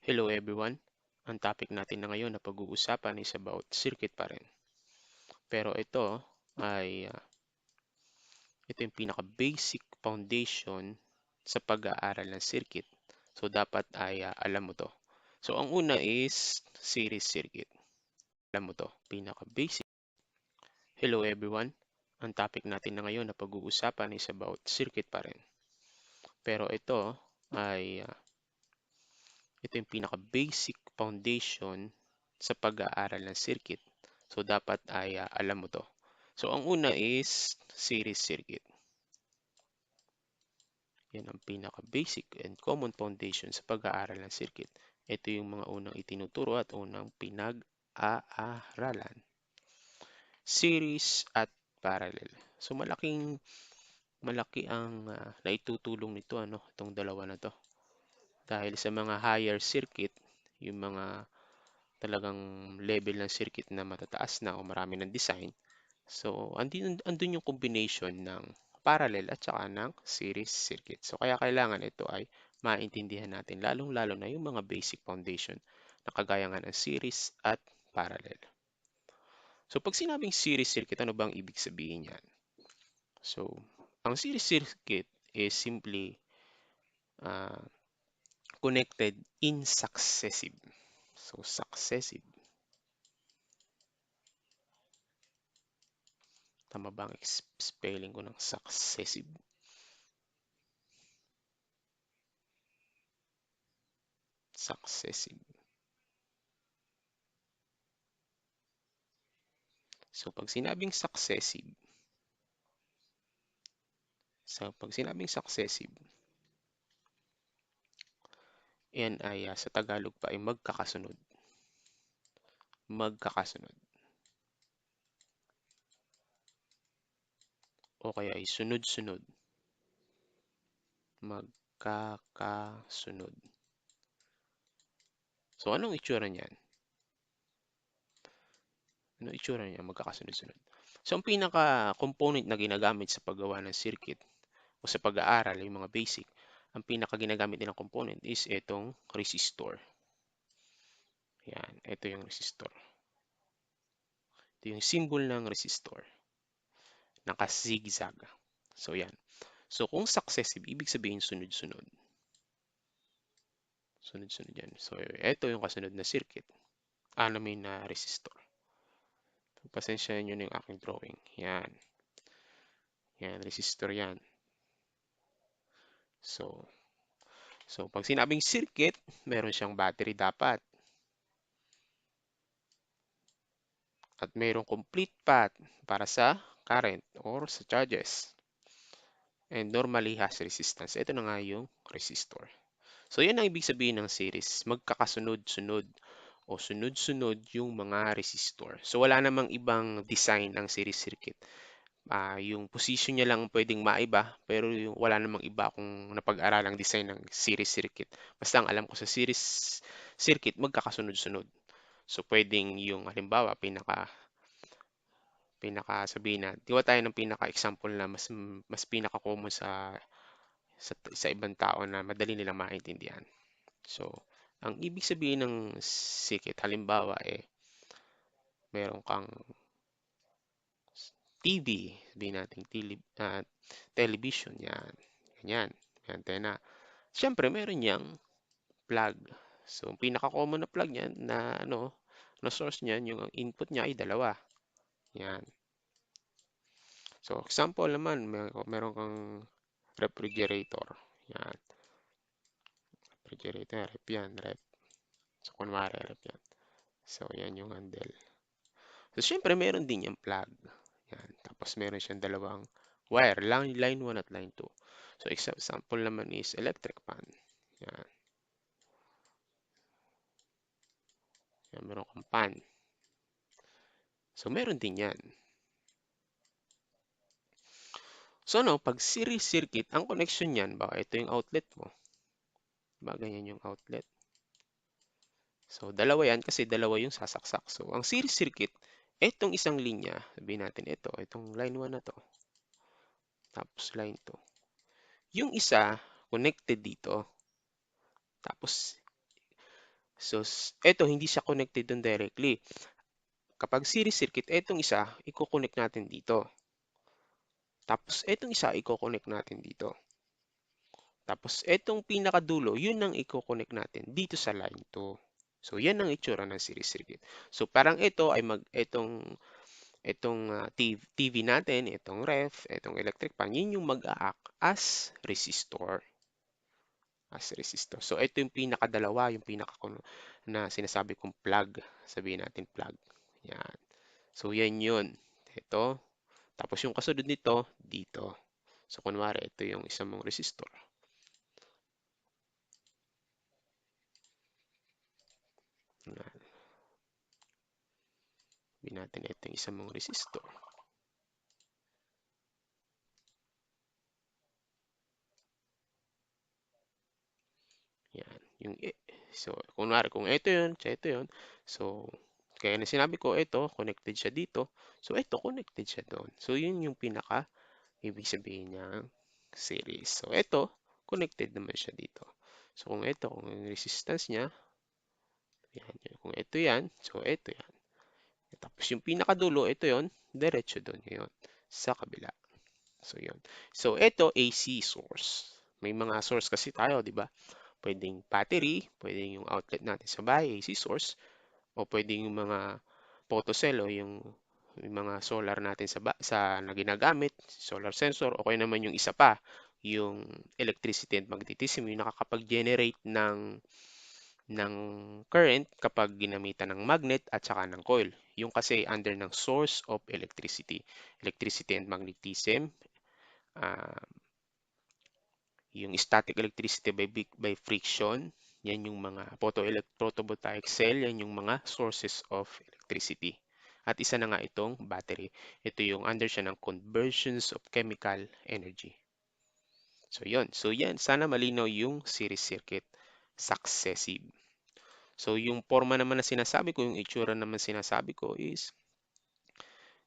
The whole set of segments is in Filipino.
Hello everyone! Ang topic natin na ngayon na pag-uusapan is about circuit pa rin. Pero ito ay uh, ito yung pinaka-basic foundation sa pag-aaral ng circuit. So dapat ay uh, alam mo to. So ang una is series circuit. Alam mo to, pinaka-basic. Hello everyone! Ang topic natin na ngayon na pag-uusapan is about circuit pa rin. Pero ito ay uh, ito yung pinaka-basic foundation sa pag-aaral ng circuit. So, dapat ay uh, alam mo to. So, ang una is series circuit. Yan ang pinaka-basic and common foundation sa pag-aaral ng circuit. Ito yung mga unang itinuturo at unang pinag-aaralan. Series at parallel. So, malaking malaki ang uh, naitutulong nito ano, itong dalawa na to dahil sa mga higher circuit, yung mga talagang level ng circuit na matataas na o marami ng design, so andun, andun yung combination ng parallel at saka ng series circuit. So kaya kailangan ito ay maintindihan natin lalong-lalo na yung mga basic foundation na kagaya ng series at parallel. So pag sinabing series circuit, ano bang ibig sabihin yan? So ang series circuit is simply uh, connected in successive. So, successive. Tama ba ang spelling ko ng successive? Successive. So, pag sinabing successive, so, pag sinabing successive, yan ay uh, sa Tagalog pa ay magkakasunod. Magkakasunod. O kaya ay sunod-sunod. Magkakasunod. So, anong itsura niyan? Ano itsura niya? Magkakasunod-sunod. So, ang pinaka-component na ginagamit sa paggawa ng circuit o sa pag-aaral, yung mga basic, ang pinaka ginagamit nilang component is itong resistor. Yan, ito yung resistor. Ito yung symbol ng resistor. Naka-zigzag. So, yan. So, kung successive, ibig sabihin sunod-sunod. Sunod-sunod yan. So, ito yung kasunod na circuit. Ano may na resistor. Pasensya nyo na yung aking drawing. Yan. Yan, resistor yan. So, so pag sinabing circuit, meron siyang battery dapat. At mayroong complete path para sa current or sa charges. And normally has resistance. Ito na nga yung resistor. So, yan ang ibig sabihin ng series. Magkakasunod-sunod o sunod-sunod yung mga resistor. So, wala namang ibang design ng series circuit uh, yung position niya lang pwedeng maiba pero yung wala namang iba kung napag-aralang design ng series circuit. Basta ang alam ko sa series circuit magkakasunod-sunod. So pwedeng yung halimbawa pinaka pinaka sabihin na diwa tayo ng pinaka example na mas mas pinaka common sa sa, sa ibang tao na madali nilang maintindihan. So ang ibig sabihin ng circuit halimbawa eh meron kang TV, sabihin natin tele, uh, television, yan, ganyan, antena. Siyempre, meron niyang plug. So, ang pinaka-common na plug niyan na ano, na source niyan, yung input niya ay dalawa. Yan. So, example naman, mer meron kang refrigerator. Yan. Refrigerator, rep yan, rep. So, kunwari, rep yan. So, yan yung handle. So, syempre, meron din yung plug. Yan. Tapos meron siyang dalawang wire, line, line 1 at line 2. So example naman is electric fan. Yan. Yan, meron kang pan. So meron din yan. So no, pag series circuit, ang connection niyan, ba ito yung outlet mo. Ba ganyan yung outlet. So dalawa yan kasi dalawa yung sasaksak. So ang series circuit, Itong isang linya, sabihin natin ito, itong line 1 na to. Tapos line 2. Yung isa, connected dito. Tapos, So, ito hindi siya connected dun directly. Kapag series circuit, itong isa, i-connect natin dito. Tapos, itong isa, i-connect natin dito. Tapos, itong pinakadulo, yun ang i-connect natin dito sa line 2. So, yan ang itsura ng series circuit. So, parang ito ay mag, itong, itong uh, ah, TV, TV natin, itong ref, itong electric fan, yun yung mag-act as resistor. As resistor. So, ito yung pinakadalawa, yung pinaka na sinasabi kong plug. Sabihin natin plug. Yan. So, yan yun. Ito. Tapos, yung kasunod nito, dito. So, kunwari, ito yung isang mong resistor. Yan. Sabihin natin ito yung isang mong resistor. Yan. Yung, so, kunwari, kung ito yun, so ito yun. So, kaya na sinabi ko, ito, connected siya dito. So, ito, connected siya doon. So, yun yung pinaka, ibig sabihin niya, series. So, ito, connected naman siya dito. So, kung ito, kung yung resistance niya, yan, kung ito yan, so ito yan. Tapos yung pinakadulo, ito yon diretso doon ngayon sa kabila. So, yun. So, ito, AC source. May mga source kasi tayo, di ba? Pwedeng battery, pwedeng yung outlet natin sa bahay, AC source, o pwedeng yung mga photocell o yung, yung mga solar natin sa, sa na ginagamit, solar sensor, o kaya naman yung isa pa, yung electricity and magnetism, yung nakakapag-generate ng ng current kapag ginamitan ng magnet at saka ng coil. Yung kasi under ng source of electricity. Electricity and magnetism. Uh, yung static electricity by, by friction. Yan yung mga photovoltaic cell. Yan yung mga sources of electricity. At isa na nga itong battery. Ito yung under siya ng conversions of chemical energy. So, yun. So, yan. Sana malinaw yung series circuit successive. So, yung forma naman na sinasabi ko, yung itsura naman sinasabi ko is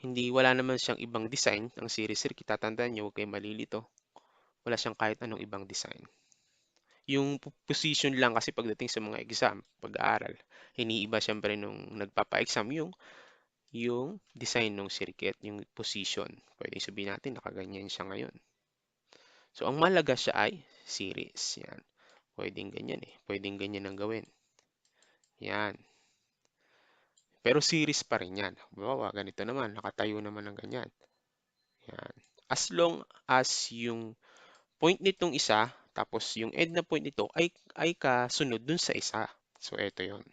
hindi, wala naman siyang ibang design. Ang series circuit, tatandaan nyo, huwag kayo malilito. Wala siyang kahit anong ibang design. Yung position lang kasi pagdating sa mga exam, pag-aaral, iniiba siyempre nung nagpapa-exam yung yung design ng circuit, yung position. Pwede sabihin natin, nakaganyan siya ngayon. So, ang malaga siya ay series. Yan. Pwedeng ganyan eh. Pwedeng ganyan ang gawin. Yan. Pero series pa rin yan. Bawa, ganito naman. Nakatayo naman ng ganyan. Yan. As long as yung point nitong isa, tapos yung end na point nito ay, ay kasunod dun sa isa. So, ito yon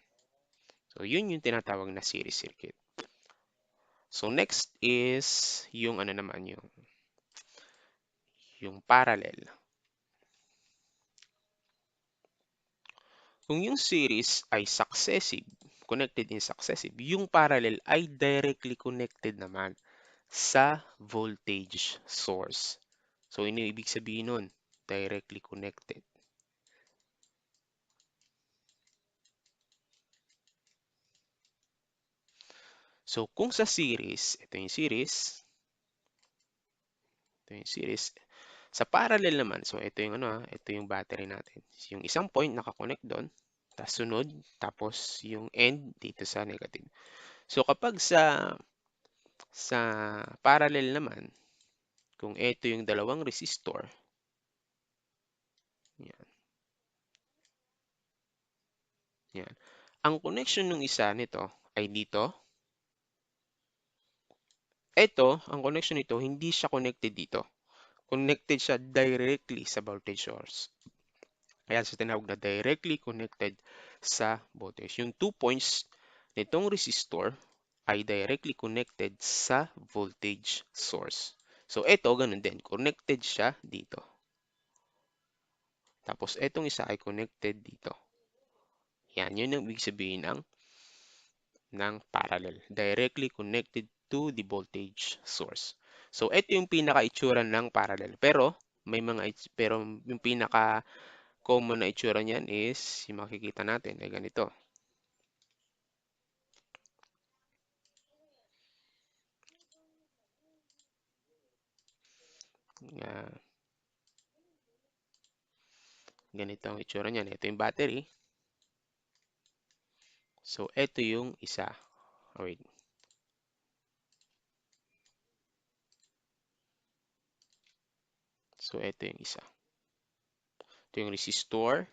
So, yun yung tinatawag na series circuit. So, next is yung ano naman yung yung parallel. Kung yung series ay successive, connected in successive, yung parallel ay directly connected naman sa voltage source. So, ini ibig sabihin nun, directly connected. So, kung sa series, ito yung series, ito yung series, sa parallel naman, so ito yung ano, ito yung battery natin. Yung isang point nakakonect doon, tapos sunod, tapos yung end dito sa negative. So kapag sa sa parallel naman, kung ito yung dalawang resistor, yan. Yan. Ang connection ng isa nito ay dito. Ito, ang connection nito, hindi siya connected dito connected siya directly sa voltage source. Kaya sa tinawag na directly connected sa voltage. Yung two points nitong resistor ay directly connected sa voltage source. So, ito, ganun din. Connected siya dito. Tapos, itong isa ay connected dito. Yan, yun ang ibig sabihin ng, ng parallel. Directly connected to the voltage source. So, ito yung pinaka-itsura ng parallel. Pero, may mga, pero yung pinaka common na itsura niyan is, yung makikita natin ay ganito. Uh, ganito ang itsura niyan. Ito yung battery. So, ito yung isa. Wait. So, ito yung isa. Ito yung resistor.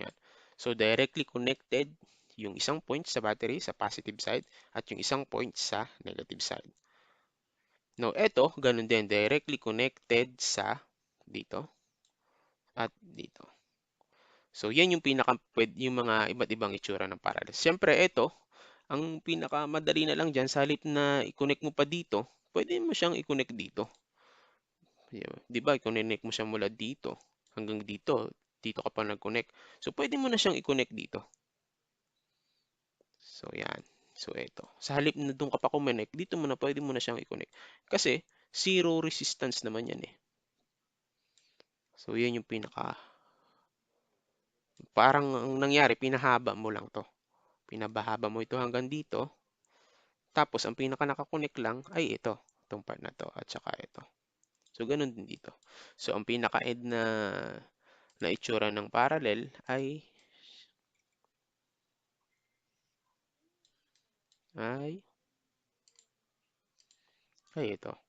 Yan. So, directly connected yung isang point sa battery sa positive side at yung isang point sa negative side. Now, ito, ganun din, directly connected sa dito at dito. So, yan yung pinaka yung mga iba't ibang itsura ng parallel. Siyempre, ito, ang pinakamadali na lang dyan, sa halip na i-connect mo pa dito, pwede mo siyang i-connect dito. Di ba? I-connect mo siya mula dito hanggang dito. Dito ka pa nag-connect. So, pwede mo na siyang i-connect dito. So, yan. So, ito. Sa halip na doon ka pa kumonect, dito mo na pwede mo na siyang i-connect. Kasi, zero resistance naman yan eh. So, yan yung pinaka parang ang nangyari, pinahaba mo lang to. Pinabahaba mo ito hanggang dito. Tapos, ang pinaka nakakonect lang ay ito. Itong part na to at saka ito. So, ganun din dito. So, ang pinaka-end na na itsura ng parallel ay ay ay ito.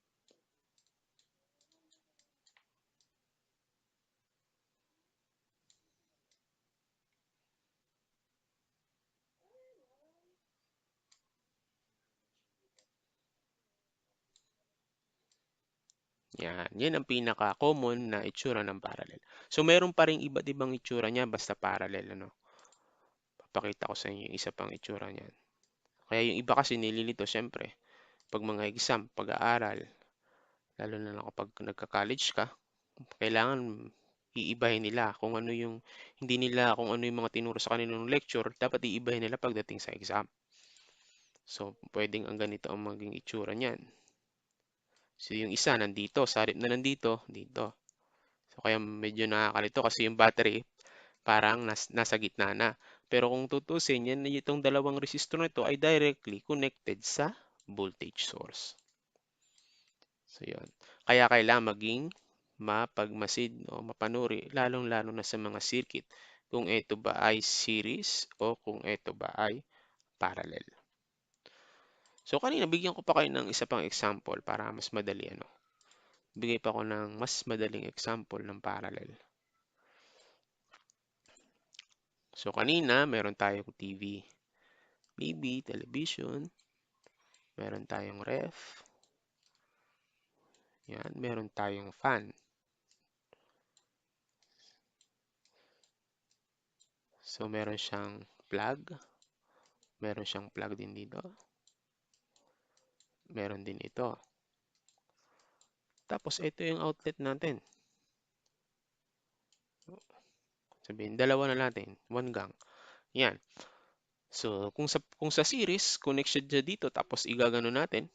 Yan, yan ang pinaka-common na itsura ng parallel. So, meron pa rin iba't ibang itsura niya basta parallel. Ano? Papakita ko sa inyo yung isa pang itsura niyan. Kaya yung iba kasi nililito, syempre, pag mga exam, pag-aaral, lalo na lang kapag nagka-college ka, kailangan iibahin nila kung ano yung, hindi nila kung ano yung mga tinuro sa kanilang lecture, dapat iibahin nila pagdating sa exam. So, pwedeng ang ganito ang maging itsura niyan. So, yung isa nandito, sarip na nandito, dito. So, kaya medyo nakakalito kasi yung battery parang nas, nasa gitna na. Pero kung tutusin, yan itong dalawang resistor na ito ay directly connected sa voltage source. So, yun. Kaya kailangan maging mapagmasid o mapanuri, lalong-lalo na sa mga circuit, kung ito ba ay series o kung ito ba ay parallel. So kanina bigyan ko pa kayo ng isa pang example para mas madali ano. Bigay pa ko ng mas madaling example ng parallel. So kanina meron tayong TV, maybe television, meron tayong ref, yan, meron tayong fan. So meron siyang plug, meron siyang plug din dito meron din ito. Tapos, ito yung outlet natin. Sabihin, dalawa na natin. One gang. Yan. So, kung sa, kung sa series, connection siya dito, tapos igagano natin,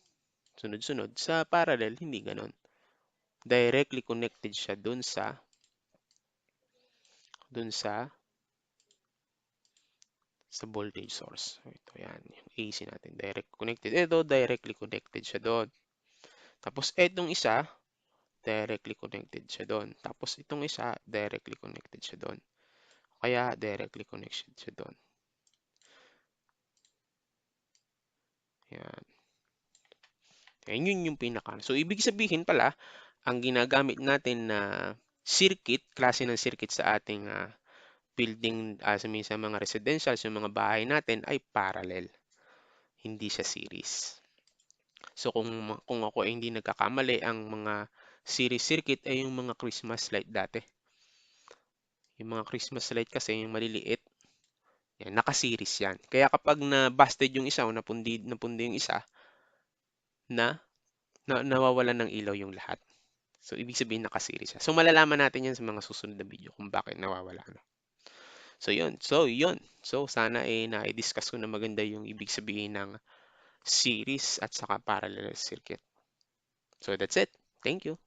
sunod-sunod. Sa parallel, hindi ganon. Directly connected siya dun sa dun sa sa voltage source. ito yan, yung AC natin, direct connected. Ito, directly connected siya doon. Tapos, itong isa, directly connected siya doon. Tapos, itong isa, directly connected siya doon. Kaya, directly connected siya doon. Yan. Yan yun yung pinaka. So, ibig sabihin pala, ang ginagamit natin na circuit, klase ng circuit sa ating uh, building uh, sa mga residential, sa mga bahay natin ay parallel. Hindi siya series. So kung, kung ako ay hindi nagkakamali, ang mga series circuit ay yung mga Christmas light dati. Yung mga Christmas light kasi yung maliliit, yan, naka-series yan. Kaya kapag na-busted yung isa o napundi, napundi yung isa, na, na nawawalan ng ilaw yung lahat. So, ibig sabihin naka-series siya. So, malalaman natin yan sa mga susunod na video kung bakit nawawala. No? So, yun. So, yun. So, sana eh, na-discuss ko na maganda yung ibig sabihin ng series at saka parallel circuit. So, that's it. Thank you.